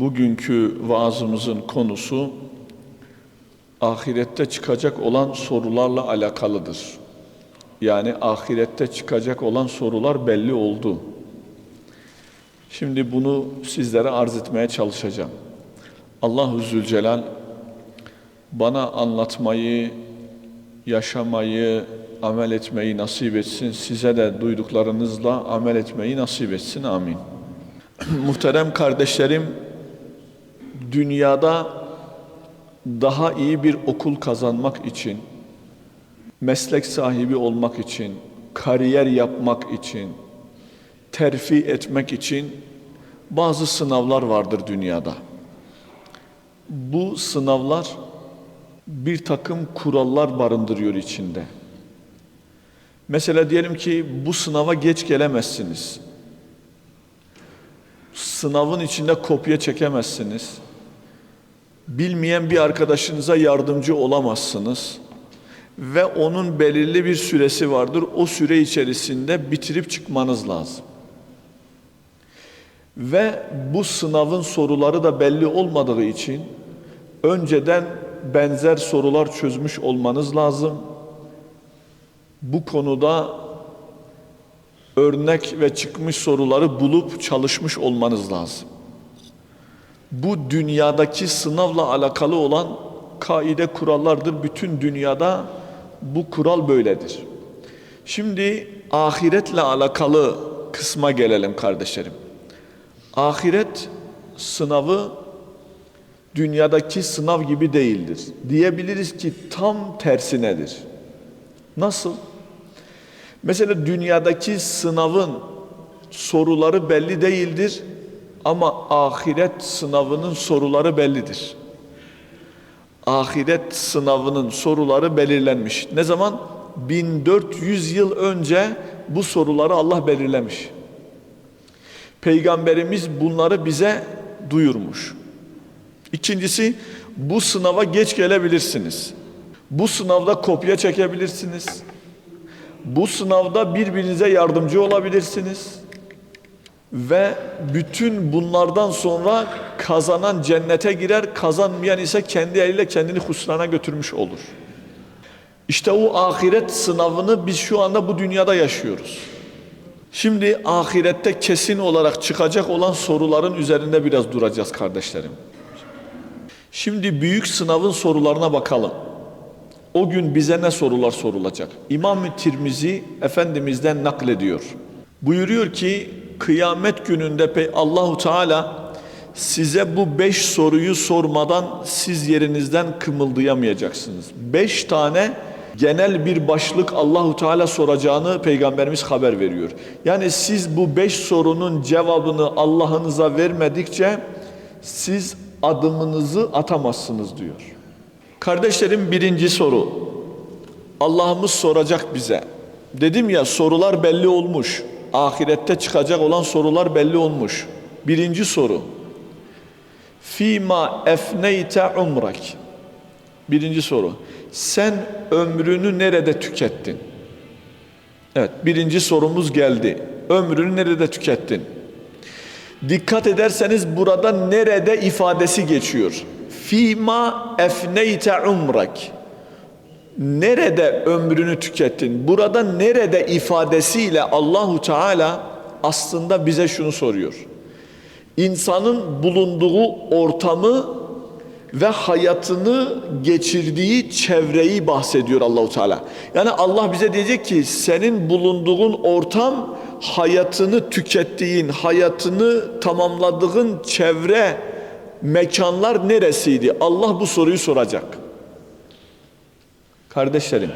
Bugünkü vaazımızın konusu ahirette çıkacak olan sorularla alakalıdır. Yani ahirette çıkacak olan sorular belli oldu. Şimdi bunu sizlere arz etmeye çalışacağım. Allahu Zülcelal bana anlatmayı, yaşamayı, amel etmeyi nasip etsin. Size de duyduklarınızla amel etmeyi nasip etsin. Amin. Muhterem kardeşlerim, dünyada daha iyi bir okul kazanmak için, meslek sahibi olmak için, kariyer yapmak için, terfi etmek için bazı sınavlar vardır dünyada. Bu sınavlar bir takım kurallar barındırıyor içinde. Mesela diyelim ki bu sınava geç gelemezsiniz. Sınavın içinde kopya çekemezsiniz. Bilmeyen bir arkadaşınıza yardımcı olamazsınız. Ve onun belirli bir süresi vardır. O süre içerisinde bitirip çıkmanız lazım. Ve bu sınavın soruları da belli olmadığı için önceden benzer sorular çözmüş olmanız lazım. Bu konuda örnek ve çıkmış soruları bulup çalışmış olmanız lazım. Bu dünyadaki sınavla alakalı olan kaide kurallardır. Bütün dünyada bu kural böyledir. Şimdi ahiretle alakalı kısma gelelim kardeşlerim. Ahiret sınavı dünyadaki sınav gibi değildir. Diyebiliriz ki tam tersinedir. Nasıl? Mesela dünyadaki sınavın soruları belli değildir ama ahiret sınavının soruları bellidir. Ahiret sınavının soruları belirlenmiş. Ne zaman? 1400 yıl önce bu soruları Allah belirlemiş. Peygamberimiz bunları bize duyurmuş. İkincisi bu sınava geç gelebilirsiniz. Bu sınavda kopya çekebilirsiniz. Bu sınavda birbirinize yardımcı olabilirsiniz. Ve bütün bunlardan sonra kazanan cennete girer, kazanmayan ise kendi eliyle kendini husrana götürmüş olur. İşte o ahiret sınavını biz şu anda bu dünyada yaşıyoruz. Şimdi ahirette kesin olarak çıkacak olan soruların üzerinde biraz duracağız kardeşlerim. Şimdi büyük sınavın sorularına bakalım. O gün bize ne sorular sorulacak? İmam-ı Tirmizi Efendimiz'den naklediyor. Buyuruyor ki kıyamet gününde Allahu Teala size bu beş soruyu sormadan siz yerinizden kımıldayamayacaksınız. Beş tane genel bir başlık Allahu Teala soracağını peygamberimiz haber veriyor. Yani siz bu beş sorunun cevabını Allah'ınıza vermedikçe siz adımınızı atamazsınız diyor. Kardeşlerim birinci soru. Allah'ımız soracak bize. Dedim ya sorular belli olmuş. Ahirette çıkacak olan sorular belli olmuş. Birinci soru. Fima efneyte umrak. Birinci soru. Sen ömrünü nerede tükettin? Evet, birinci sorumuz geldi. Ömrünü nerede tükettin? Dikkat ederseniz burada nerede ifadesi geçiyor. Fima efneyte umrak. Nerede ömrünü tükettin? Burada nerede ifadesiyle Allahu Teala aslında bize şunu soruyor. İnsanın bulunduğu ortamı ve hayatını geçirdiği çevreyi bahsediyor Allahu Teala. Yani Allah bize diyecek ki senin bulunduğun ortam hayatını tükettiğin, hayatını tamamladığın çevre mekanlar neresiydi? Allah bu soruyu soracak. Kardeşlerim,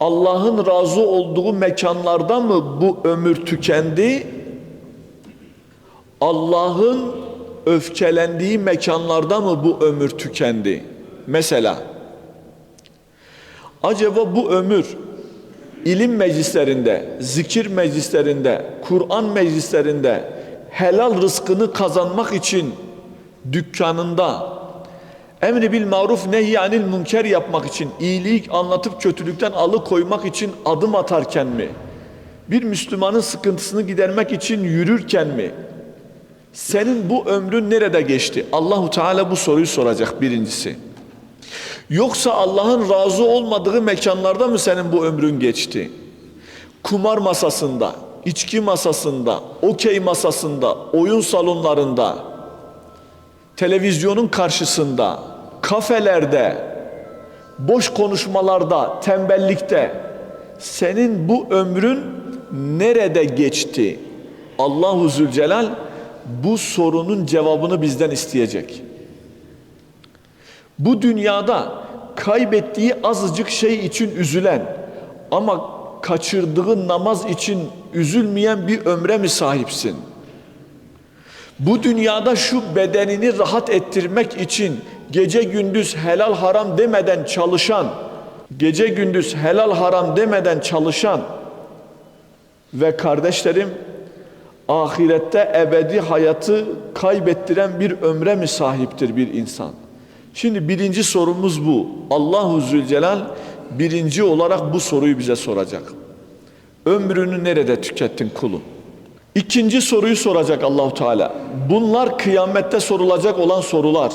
Allah'ın razı olduğu mekanlarda mı bu ömür tükendi? Allah'ın öfkelendiği mekanlarda mı bu ömür tükendi? Mesela, acaba bu ömür ilim meclislerinde, zikir meclislerinde, Kur'an meclislerinde helal rızkını kazanmak için dükkanında emri bil maruf nehyanil münker yapmak için iyilik anlatıp kötülükten alıkoymak için adım atarken mi bir Müslümanın sıkıntısını gidermek için yürürken mi Senin bu ömrün nerede geçti? Allahu Teala bu soruyu soracak birincisi. Yoksa Allah'ın razı olmadığı mekanlarda mı senin bu ömrün geçti? Kumar masasında, içki masasında, okey masasında, oyun salonlarında, televizyonun karşısında, kafelerde, boş konuşmalarda, tembellikte senin bu ömrün nerede geçti? Allahu Zülcelal bu sorunun cevabını bizden isteyecek. Bu dünyada kaybettiği azıcık şey için üzülen ama kaçırdığı namaz için üzülmeyen bir ömre mi sahipsin? Bu dünyada şu bedenini rahat ettirmek için gece gündüz helal haram demeden çalışan, gece gündüz helal haram demeden çalışan ve kardeşlerim ahirette ebedi hayatı kaybettiren bir ömre mi sahiptir bir insan? Şimdi birinci sorumuz bu. Allahu Zülcelal birinci olarak bu soruyu bize soracak. Ömrünü nerede tükettin kulum? İkinci soruyu soracak Allahu Teala. Bunlar kıyamette sorulacak olan sorular.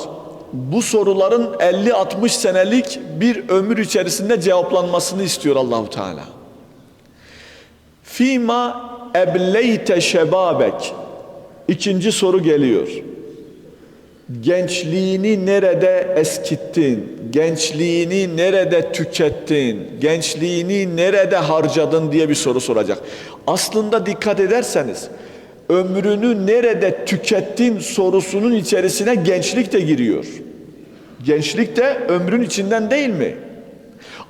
Bu soruların 50-60 senelik bir ömür içerisinde cevaplanmasını istiyor Allahu Teala. Fima ebleyte şebabek. İkinci soru geliyor. Gençliğini nerede eskittin? Gençliğini nerede tükettin? Gençliğini nerede harcadın diye bir soru soracak. Aslında dikkat ederseniz ömrünü nerede tükettin sorusunun içerisine gençlik de giriyor. Gençlik de ömrün içinden değil mi?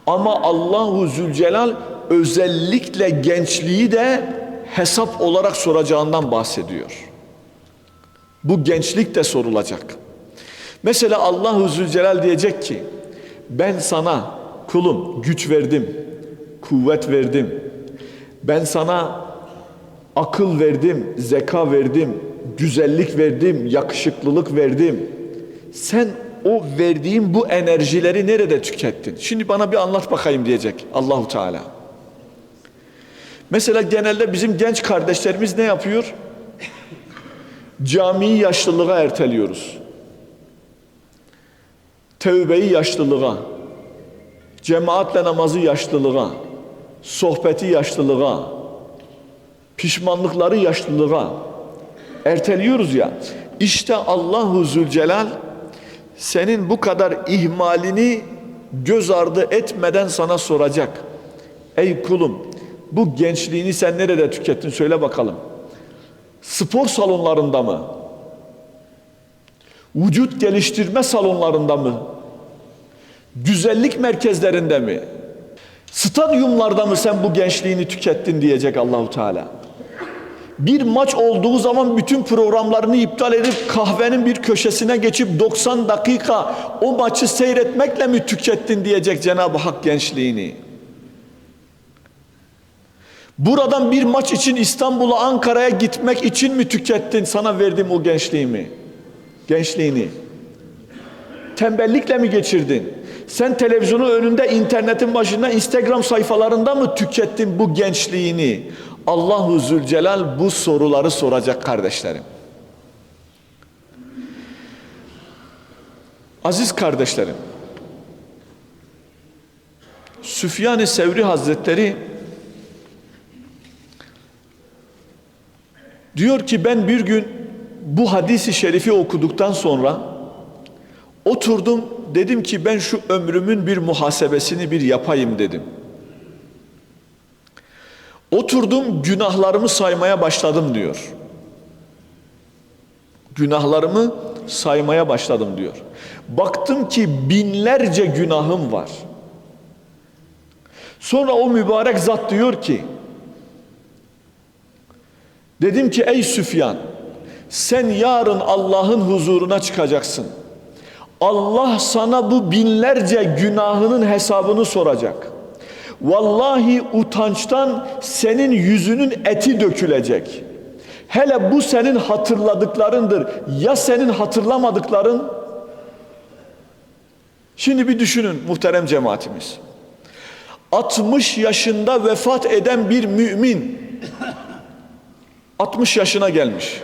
Ama Allahu Zülcelal özellikle gençliği de hesap olarak soracağından bahsediyor. Bu gençlik de sorulacak. Mesela Allahu Zülcelal diyecek ki ben sana kulum güç verdim, kuvvet verdim. Ben sana akıl verdim, zeka verdim, güzellik verdim, yakışıklılık verdim. Sen o verdiğim bu enerjileri nerede tükettin? Şimdi bana bir anlat bakayım diyecek Allahu Teala. Mesela genelde bizim genç kardeşlerimiz ne yapıyor? Camiyi yaşlılığa erteliyoruz. Tevbeyi yaşlılığa, cemaatle namazı yaşlılığa, sohbeti yaşlılığa, pişmanlıkları yaşlılığa erteliyoruz ya. İşte Allahu Zülcelal senin bu kadar ihmalini göz ardı etmeden sana soracak. Ey kulum bu gençliğini sen nerede tükettin söyle bakalım. Spor salonlarında mı? Vücut geliştirme salonlarında mı? Güzellik merkezlerinde mi? Stadyumlarda mı sen bu gençliğini tükettin diyecek Allahu Teala. Bir maç olduğu zaman bütün programlarını iptal edip kahvenin bir köşesine geçip 90 dakika o maçı seyretmekle mi tükettin diyecek Cenab-ı Hak gençliğini. Buradan bir maç için İstanbul'a Ankara'ya gitmek için mi tükettin sana verdiğim o gençliğimi? Gençliğini. Tembellikle mi geçirdin? Sen televizyonun önünde, internetin başında, Instagram sayfalarında mı tükettin bu gençliğini? Allahu Zülcelal bu soruları soracak kardeşlerim. Aziz kardeşlerim, Süfyan-ı Sevri Hazretleri diyor ki ben bir gün bu hadisi şerifi okuduktan sonra oturdum dedim ki ben şu ömrümün bir muhasebesini bir yapayım dedim. Oturdum günahlarımı saymaya başladım diyor. Günahlarımı saymaya başladım diyor. Baktım ki binlerce günahım var. Sonra o mübarek zat diyor ki Dedim ki ey Süfyan sen yarın Allah'ın huzuruna çıkacaksın. Allah sana bu binlerce günahının hesabını soracak. Vallahi utançtan senin yüzünün eti dökülecek. Hele bu senin hatırladıklarındır. Ya senin hatırlamadıkların? Şimdi bir düşünün muhterem cemaatimiz. 60 yaşında vefat eden bir mümin 60 yaşına gelmiş.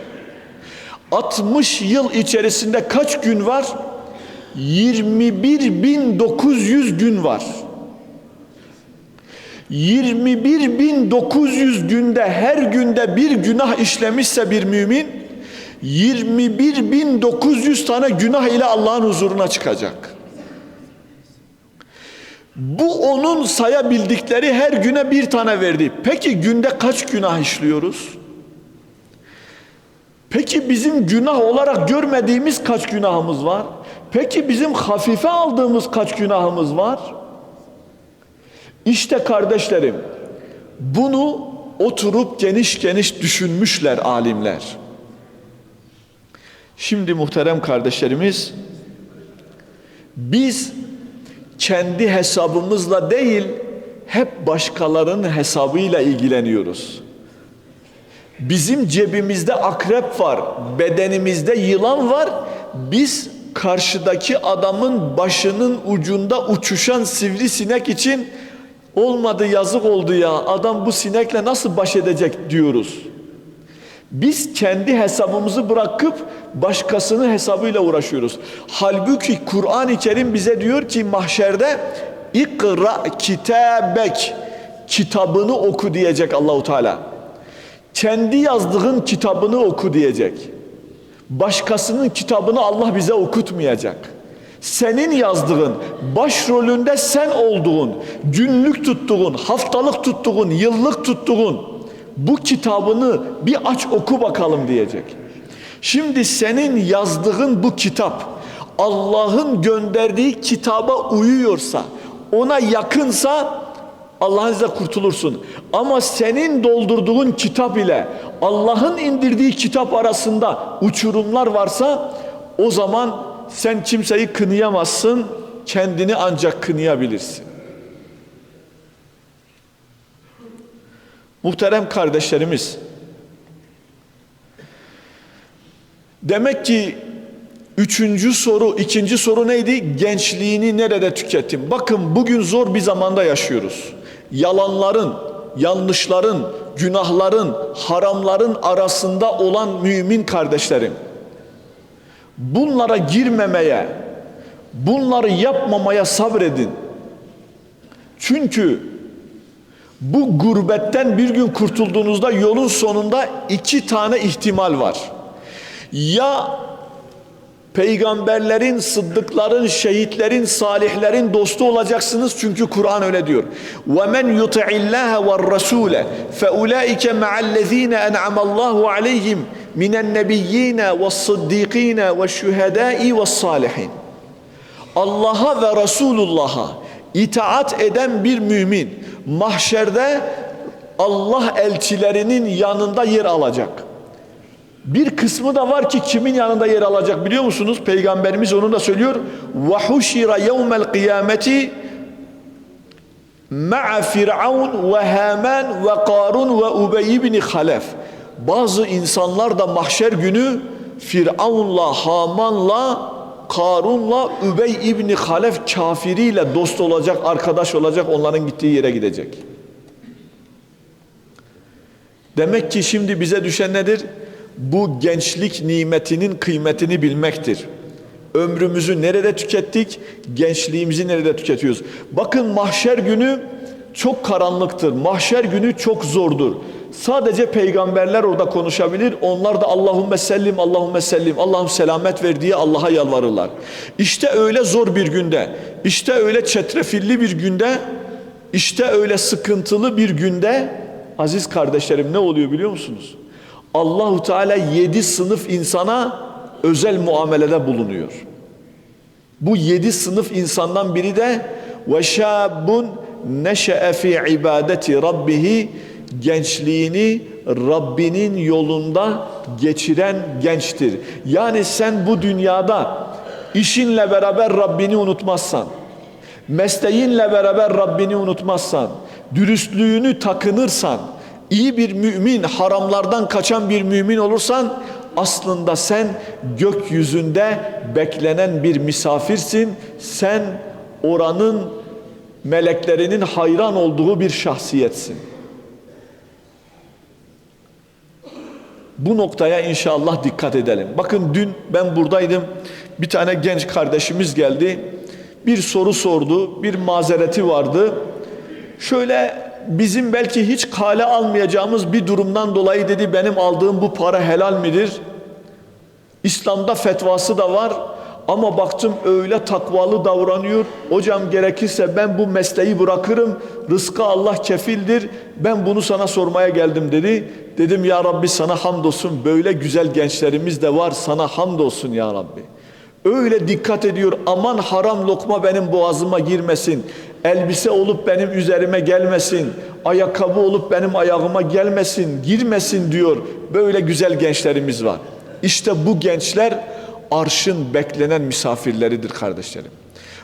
60 yıl içerisinde kaç gün var? 21.900 gün var. 21.900 günde her günde bir günah işlemişse bir mümin 21.900 tane günah ile Allah'ın huzuruna çıkacak. Bu onun sayabildikleri her güne bir tane verdi. Peki günde kaç günah işliyoruz? Peki bizim günah olarak görmediğimiz kaç günahımız var? Peki bizim hafife aldığımız kaç günahımız var? İşte kardeşlerim bunu oturup geniş geniş düşünmüşler alimler. Şimdi muhterem kardeşlerimiz biz kendi hesabımızla değil hep başkalarının hesabıyla ilgileniyoruz. Bizim cebimizde akrep var, bedenimizde yılan var. Biz karşıdaki adamın başının ucunda uçuşan sivrisinek için olmadı yazık oldu ya adam bu sinekle nasıl baş edecek diyoruz. Biz kendi hesabımızı bırakıp başkasının hesabıyla uğraşıyoruz. Halbuki Kur'an-ı Kerim bize diyor ki mahşerde ikra kitabek kitabını oku diyecek Allahu Teala. Kendi yazdığın kitabını oku diyecek. Başkasının kitabını Allah bize okutmayacak. Senin yazdığın, başrolünde sen olduğun, günlük tuttuğun, haftalık tuttuğun, yıllık tuttuğun bu kitabını bir aç oku bakalım diyecek. Şimdi senin yazdığın bu kitap Allah'ın gönderdiği kitaba uyuyorsa, ona yakınsa Allah'ın izniyle kurtulursun. Ama senin doldurduğun kitap ile Allah'ın indirdiği kitap arasında uçurumlar varsa o zaman sen kimseyi kınayamazsın, kendini ancak kınayabilirsin. Muhterem kardeşlerimiz, demek ki üçüncü soru, ikinci soru neydi? Gençliğini nerede tükettin? Bakın bugün zor bir zamanda yaşıyoruz. Yalanların, yanlışların, günahların, haramların arasında olan mümin kardeşlerim. Bunlara girmemeye, bunları yapmamaya sabredin. Çünkü bu gurbetten bir gün kurtulduğunuzda yolun sonunda iki tane ihtimal var. Ya peygamberlerin, sıddıkların, şehitlerin, salihlerin dostu olacaksınız çünkü Kur'an öyle diyor. وَمَنْ يُطِعِ اللّٰهَ وَالرَّسُولَ فَاُولَٰئِكَ مَعَ الَّذ۪ينَ اَنْعَمَ اللّٰهُ عَلَيْهِمْ مِنَ النَّبِيِّينَ وَالصِّدِّيقِينَ وَالشُّهَدَاءِ وَالصَّالِحِينَ Allah'a ve Resulullah'a itaat eden bir mümin mahşerde Allah elçilerinin yanında yer alacak. Bir kısmı da var ki kimin yanında yer alacak biliyor musunuz? Peygamberimiz onu da söylüyor. وَحُشِرَ يَوْمَ الْقِيَامَةِ مَعَ فِرْعَوْنَ وَهَامَانَ وَقَارُونَ وَاُبَيِّ بْنِ خَلَفٍ bazı insanlar da mahşer günü Firavun'la, Haman'la, Karun'la Übey İbni Halef kafiriyle dost olacak, arkadaş olacak, onların gittiği yere gidecek. Demek ki şimdi bize düşen nedir? Bu gençlik nimetinin kıymetini bilmektir. Ömrümüzü nerede tükettik? Gençliğimizi nerede tüketiyoruz? Bakın mahşer günü çok karanlıktır. Mahşer günü çok zordur. Sadece peygamberler orada konuşabilir. Onlar da Allahümme sellim, Allahümme sellim, Allah'ım selamet ver diye Allah'a yalvarırlar. İşte öyle zor bir günde, işte öyle çetrefilli bir günde, işte öyle sıkıntılı bir günde aziz kardeşlerim ne oluyor biliyor musunuz? Allahu Teala yedi sınıf insana özel muamelede bulunuyor. Bu yedi sınıf insandan biri de ve şabun neşe'e fi ibadeti rabbihi gençliğini Rabbinin yolunda geçiren gençtir. Yani sen bu dünyada işinle beraber Rabbini unutmazsan, mesleğinle beraber Rabbini unutmazsan, dürüstlüğünü takınırsan, iyi bir mümin, haramlardan kaçan bir mümin olursan aslında sen gökyüzünde beklenen bir misafirsin. Sen oranın meleklerinin hayran olduğu bir şahsiyetsin. Bu noktaya inşallah dikkat edelim. Bakın dün ben buradaydım. Bir tane genç kardeşimiz geldi. Bir soru sordu. Bir mazereti vardı. Şöyle bizim belki hiç kale almayacağımız bir durumdan dolayı dedi benim aldığım bu para helal midir? İslam'da fetvası da var ama baktım öyle takvalı davranıyor. Hocam gerekirse ben bu mesleği bırakırım. Rızkı Allah kefildir. Ben bunu sana sormaya geldim dedi. Dedim ya Rabbi sana hamdolsun. Böyle güzel gençlerimiz de var. Sana hamdolsun ya Rabbi. Öyle dikkat ediyor. Aman haram lokma benim boğazıma girmesin. Elbise olup benim üzerime gelmesin. Ayakkabı olup benim ayağıma gelmesin, girmesin diyor. Böyle güzel gençlerimiz var. İşte bu gençler arşın beklenen misafirleridir kardeşlerim.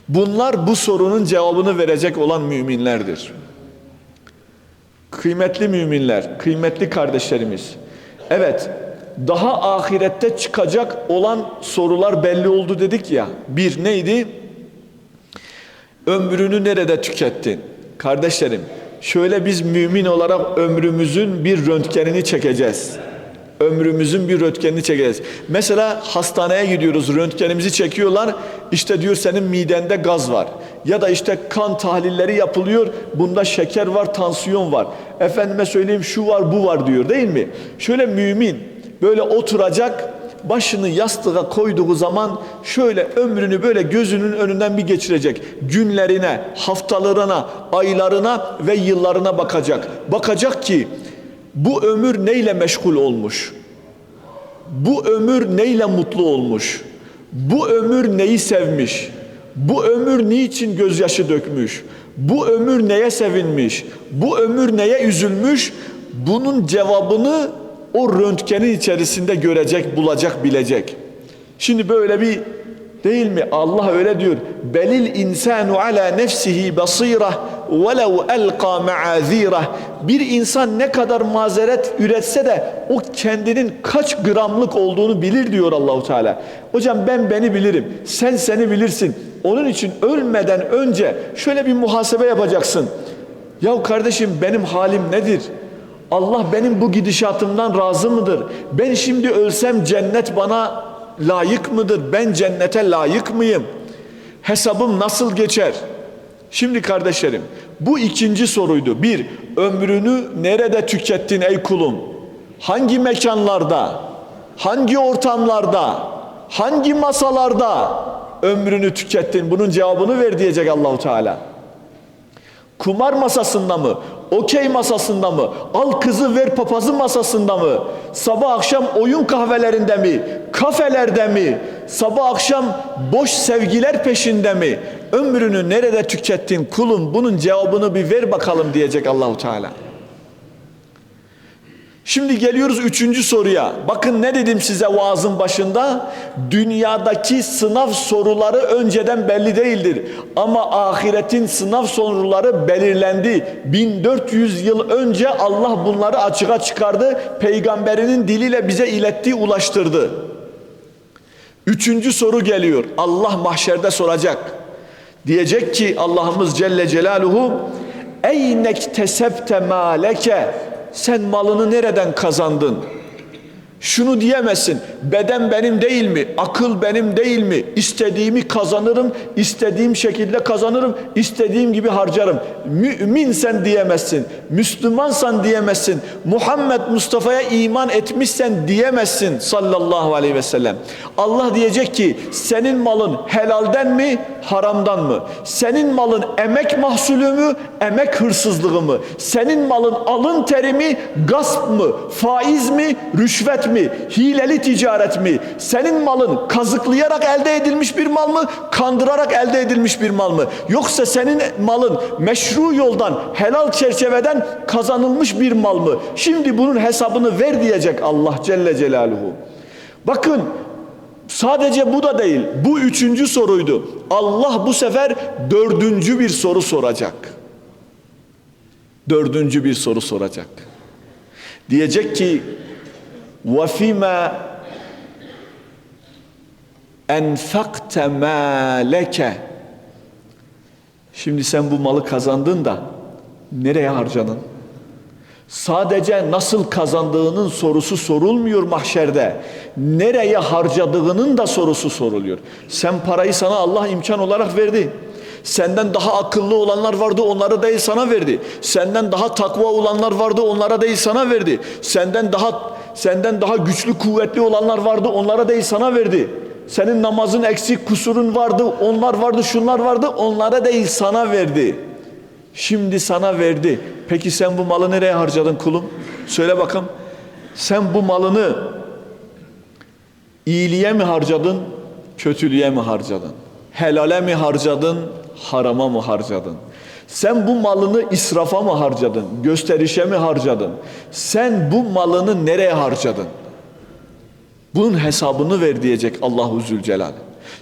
Bunlar bu sorunun cevabını verecek olan müminlerdir. Kıymetli müminler, kıymetli kardeşlerimiz. Evet, daha ahirette çıkacak olan sorular belli oldu dedik ya. Bir neydi? Ömrünü nerede tükettin? Kardeşlerim, şöyle biz mümin olarak ömrümüzün bir röntgenini çekeceğiz. Ömrümüzün bir röntgenini çekeceğiz. Mesela hastaneye gidiyoruz, röntgenimizi çekiyorlar. İşte diyor senin midende gaz var. Ya da işte kan tahlilleri yapılıyor. Bunda şeker var, tansiyon var. Efendime söyleyeyim şu var, bu var diyor değil mi? Şöyle mümin böyle oturacak, başını yastığa koyduğu zaman şöyle ömrünü böyle gözünün önünden bir geçirecek. Günlerine, haftalarına, aylarına ve yıllarına bakacak. Bakacak ki bu ömür neyle meşgul olmuş? Bu ömür neyle mutlu olmuş? Bu ömür neyi sevmiş? Bu ömür niçin gözyaşı dökmüş? Bu ömür neye sevinmiş? Bu ömür neye üzülmüş? Bunun cevabını o röntgenin içerisinde görecek, bulacak, bilecek. Şimdi böyle bir değil mi? Allah öyle diyor. Belil insanu ala nefsihi basira velev elqa maazira. Bir insan ne kadar mazeret üretse de o kendinin kaç gramlık olduğunu bilir diyor Allahu Teala. Hocam ben beni bilirim. Sen seni bilirsin. Onun için ölmeden önce şöyle bir muhasebe yapacaksın. Ya kardeşim benim halim nedir? Allah benim bu gidişatımdan razı mıdır? Ben şimdi ölsem cennet bana layık mıdır? Ben cennete layık mıyım? Hesabım nasıl geçer? Şimdi kardeşlerim bu ikinci soruydu. Bir, ömrünü nerede tükettin ey kulum? Hangi mekanlarda? Hangi ortamlarda? Hangi masalarda ömrünü tükettin? Bunun cevabını ver diyecek Allahu Teala. Kumar masasında mı? Okey masasında mı? Al kızı ver papazı masasında mı? Sabah akşam oyun kahvelerinde mi? Kafelerde mi? Sabah akşam boş sevgiler peşinde mi? Ömrünü nerede tükettin kulum? Bunun cevabını bir ver bakalım diyecek Allahu Teala. Şimdi geliyoruz üçüncü soruya. Bakın ne dedim size vaazın başında? Dünyadaki sınav soruları önceden belli değildir. Ama ahiretin sınav soruları belirlendi. 1400 yıl önce Allah bunları açığa çıkardı. Peygamberinin diliyle bize iletti, ulaştırdı. Üçüncü soru geliyor. Allah mahşerde soracak. Diyecek ki Allah'ımız Celle Celaluhu Eynek tesebte maleke sen malını nereden kazandın? Şunu diyemezsin. Beden benim değil mi? Akıl benim değil mi? İstediğimi kazanırım, istediğim şekilde kazanırım, istediğim gibi harcarım. Müminsen diyemezsin. Müslümansan diyemezsin. Muhammed Mustafa'ya iman etmişsen diyemezsin sallallahu aleyhi ve sellem. Allah diyecek ki senin malın helalden mi, haramdan mı? Senin malın emek mahsulü mü, emek hırsızlığı mı? Senin malın alın teri mi, gasp mı, faiz mi, rüşvet mi, hileli ticaret mi? Senin malın kazıklayarak elde edilmiş bir mal mı, kandırarak elde edilmiş bir mal mı? Yoksa senin malın meşru yoldan, helal çerçeveden kazanılmış bir mal mı? Şimdi bunun hesabını ver diyecek Allah Celle Celaluhu. Bakın sadece bu da değil. Bu üçüncü soruydu. Allah bu sefer dördüncü bir soru soracak. Dördüncü bir soru soracak. Diyecek ki وَفِمَا enfakte maleke Şimdi sen bu malı kazandın da nereye harcadın? Sadece nasıl kazandığının sorusu sorulmuyor mahşerde. Nereye harcadığının da sorusu soruluyor. Sen parayı sana Allah imkan olarak verdi. Senden daha akıllı olanlar vardı onları değil sana verdi. Senden daha takva olanlar vardı onlara değil sana verdi. Senden daha senden daha güçlü kuvvetli olanlar vardı onlara değil sana verdi. Senin namazın eksik kusurun vardı onlar vardı şunlar vardı onlara değil sana verdi. Şimdi sana verdi. Peki sen bu malı nereye harcadın kulum? Söyle bakalım. Sen bu malını iyiliğe mi harcadın, kötülüğe mi harcadın? Helale mi harcadın, harama mı harcadın? Sen bu malını israfa mı harcadın, gösterişe mi harcadın? Sen bu malını nereye harcadın? Bunun hesabını ver diyecek Allahu Zülcelal.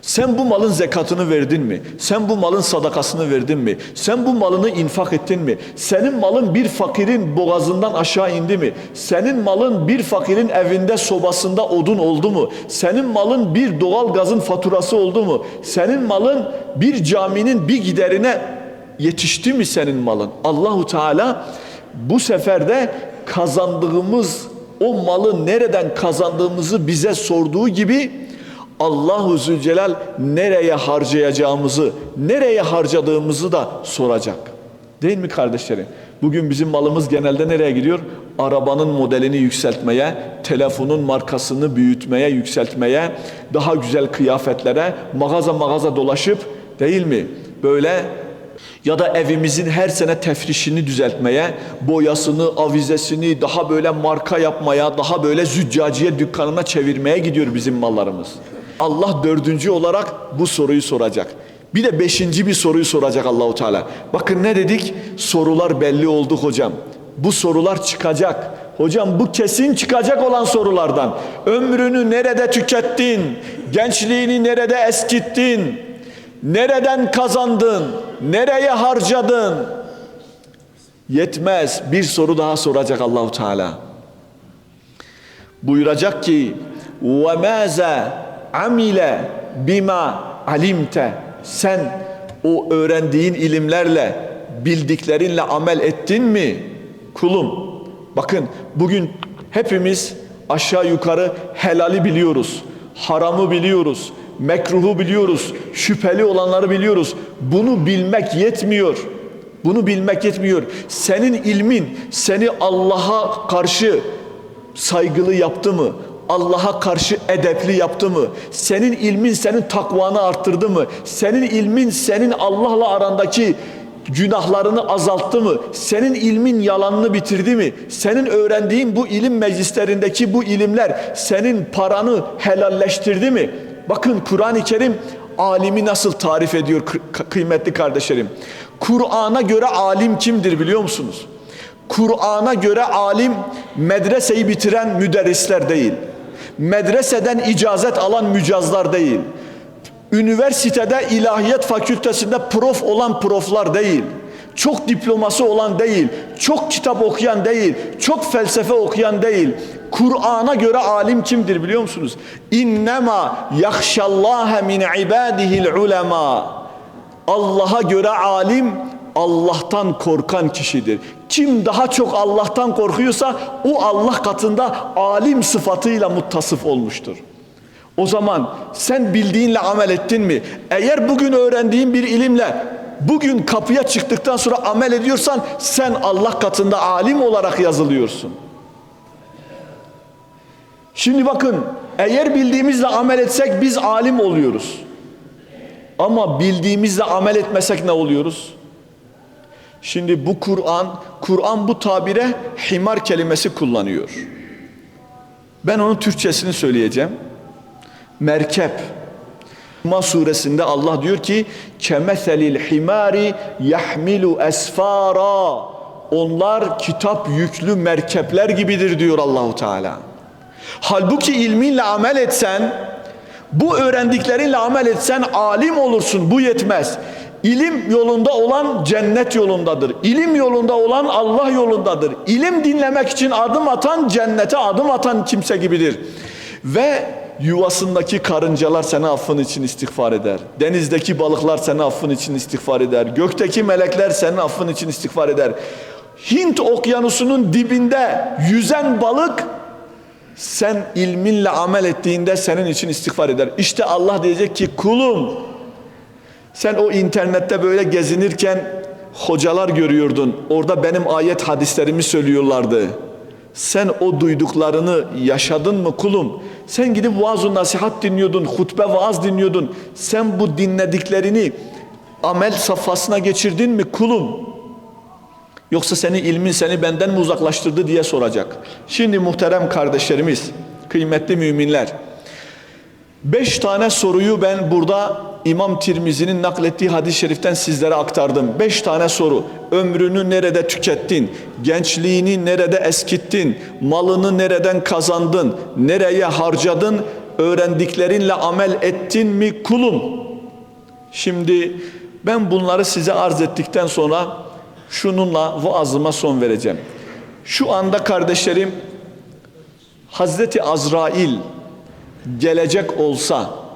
Sen bu malın zekatını verdin mi? Sen bu malın sadakasını verdin mi? Sen bu malını infak ettin mi? Senin malın bir fakirin boğazından aşağı indi mi? Senin malın bir fakirin evinde sobasında odun oldu mu? Senin malın bir doğal gazın faturası oldu mu? Senin malın bir caminin bir giderine yetişti mi senin malın? Allahu Teala bu sefer de kazandığımız o malı nereden kazandığımızı bize sorduğu gibi Allahu Zülcelal nereye harcayacağımızı, nereye harcadığımızı da soracak. Değil mi kardeşlerim? Bugün bizim malımız genelde nereye gidiyor? Arabanın modelini yükseltmeye, telefonun markasını büyütmeye, yükseltmeye, daha güzel kıyafetlere, mağaza mağaza dolaşıp değil mi? Böyle ya da evimizin her sene tefrişini düzeltmeye, boyasını, avizesini daha böyle marka yapmaya, daha böyle züccaciye dükkanına çevirmeye gidiyor bizim mallarımız. Allah dördüncü olarak bu soruyu soracak. Bir de beşinci bir soruyu soracak Allahu Teala. Bakın ne dedik? Sorular belli oldu hocam. Bu sorular çıkacak. Hocam bu kesin çıkacak olan sorulardan. Ömrünü nerede tükettin? Gençliğini nerede eskittin? Nereden kazandın? Nereye harcadın? Yetmez. Bir soru daha soracak Allahu Teala. Buyuracak ki: "Ve maza amile bima alimte." Sen o öğrendiğin ilimlerle, bildiklerinle amel ettin mi? Kulum. Bakın bugün hepimiz aşağı yukarı helali biliyoruz. Haramı biliyoruz mekruhu biliyoruz, şüpheli olanları biliyoruz. Bunu bilmek yetmiyor. Bunu bilmek yetmiyor. Senin ilmin seni Allah'a karşı saygılı yaptı mı? Allah'a karşı edepli yaptı mı? Senin ilmin senin takvanı arttırdı mı? Senin ilmin senin Allah'la arandaki günahlarını azalttı mı? Senin ilmin yalanını bitirdi mi? Senin öğrendiğin bu ilim meclislerindeki bu ilimler senin paranı helalleştirdi mi? Bakın Kur'an-ı Kerim alimi nasıl tarif ediyor kıymetli kardeşlerim. Kur'an'a göre alim kimdir biliyor musunuz? Kur'an'a göre alim medreseyi bitiren müderrisler değil. Medreseden icazet alan mücazlar değil. Üniversitede ilahiyat fakültesinde prof olan proflar değil. Çok diploması olan değil, çok kitap okuyan değil, çok felsefe okuyan değil. Kur'an'a göre alim kimdir biliyor musunuz? İnnemâ yakşallâhe min ibâdihil ulema. Allah'a göre alim Allah'tan korkan kişidir. Kim daha çok Allah'tan korkuyorsa o Allah katında alim sıfatıyla muttasıf olmuştur. O zaman sen bildiğinle amel ettin mi? Eğer bugün öğrendiğin bir ilimle bugün kapıya çıktıktan sonra amel ediyorsan sen Allah katında alim olarak yazılıyorsun. Şimdi bakın eğer bildiğimizle amel etsek biz alim oluyoruz. Ama bildiğimizle amel etmesek ne oluyoruz? Şimdi bu Kur'an, Kur'an bu tabire himar kelimesi kullanıyor. Ben onun Türkçesini söyleyeceğim. Merkep. Ma suresinde Allah diyor ki kemeselil himari yahmilu esfara. Onlar kitap yüklü merkepler gibidir diyor Allahu Teala. Halbuki ilminle amel etsen, bu öğrendiklerinle amel etsen alim olursun. Bu yetmez. İlim yolunda olan cennet yolundadır. İlim yolunda olan Allah yolundadır. İlim dinlemek için adım atan cennete adım atan kimse gibidir. Ve yuvasındaki karıncalar sana affın için istiğfar eder. Denizdeki balıklar sana affın için istiğfar eder. Gökteki melekler senin affın için istiğfar eder. Hint okyanusunun dibinde yüzen balık sen ilminle amel ettiğinde senin için istiğfar eder. İşte Allah diyecek ki kulum sen o internette böyle gezinirken hocalar görüyordun. Orada benim ayet hadislerimi söylüyorlardı. Sen o duyduklarını yaşadın mı kulum? Sen gidip vaaz nasihat dinliyordun, hutbe vaaz dinliyordun. Sen bu dinlediklerini amel safhasına geçirdin mi kulum? Yoksa senin ilmin seni benden mi uzaklaştırdı diye soracak. Şimdi muhterem kardeşlerimiz, kıymetli müminler. Beş tane soruyu ben burada İmam Tirmizi'nin naklettiği hadis-i şeriften sizlere aktardım. Beş tane soru. Ömrünü nerede tükettin? Gençliğini nerede eskittin? Malını nereden kazandın? Nereye harcadın? Öğrendiklerinle amel ettin mi kulum? Şimdi ben bunları size arz ettikten sonra şununla vaazıma son vereceğim. Şu anda kardeşlerim Hazreti Azrail gelecek olsa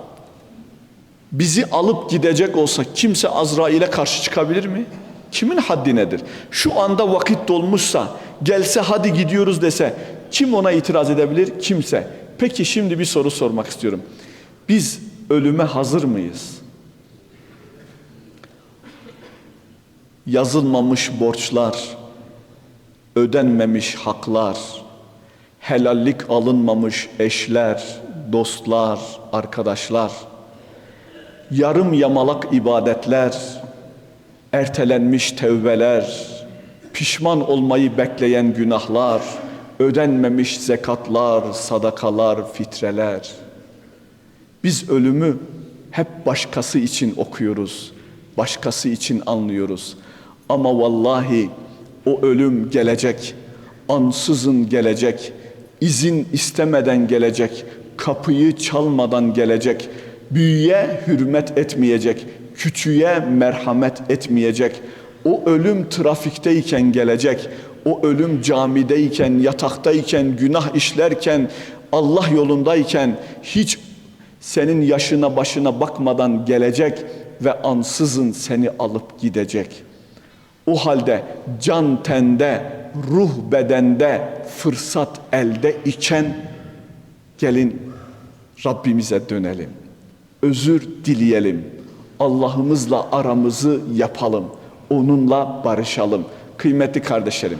bizi alıp gidecek olsa kimse Azrail'e karşı çıkabilir mi? Kimin haddi nedir? Şu anda vakit dolmuşsa gelse hadi gidiyoruz dese kim ona itiraz edebilir? Kimse. Peki şimdi bir soru sormak istiyorum. Biz ölüme hazır mıyız? Yazılmamış borçlar, ödenmemiş haklar, helallik alınmamış eşler, dostlar, arkadaşlar, yarım yamalak ibadetler, ertelenmiş tevbeler, pişman olmayı bekleyen günahlar, ödenmemiş zekatlar, sadakalar, fitreler. Biz ölümü hep başkası için okuyoruz, başkası için anlıyoruz. Ama vallahi o ölüm gelecek, ansızın gelecek, izin istemeden gelecek, kapıyı çalmadan gelecek, büyüye hürmet etmeyecek, küçüğe merhamet etmeyecek. O ölüm trafikteyken gelecek, o ölüm camideyken, yataktayken, günah işlerken, Allah yolundayken hiç senin yaşına başına bakmadan gelecek ve ansızın seni alıp gidecek. O halde can tende, ruh bedende, fırsat elde iken gelin Rabbimize dönelim. Özür dileyelim. Allah'ımızla aramızı yapalım. Onunla barışalım. Kıymetli kardeşlerim.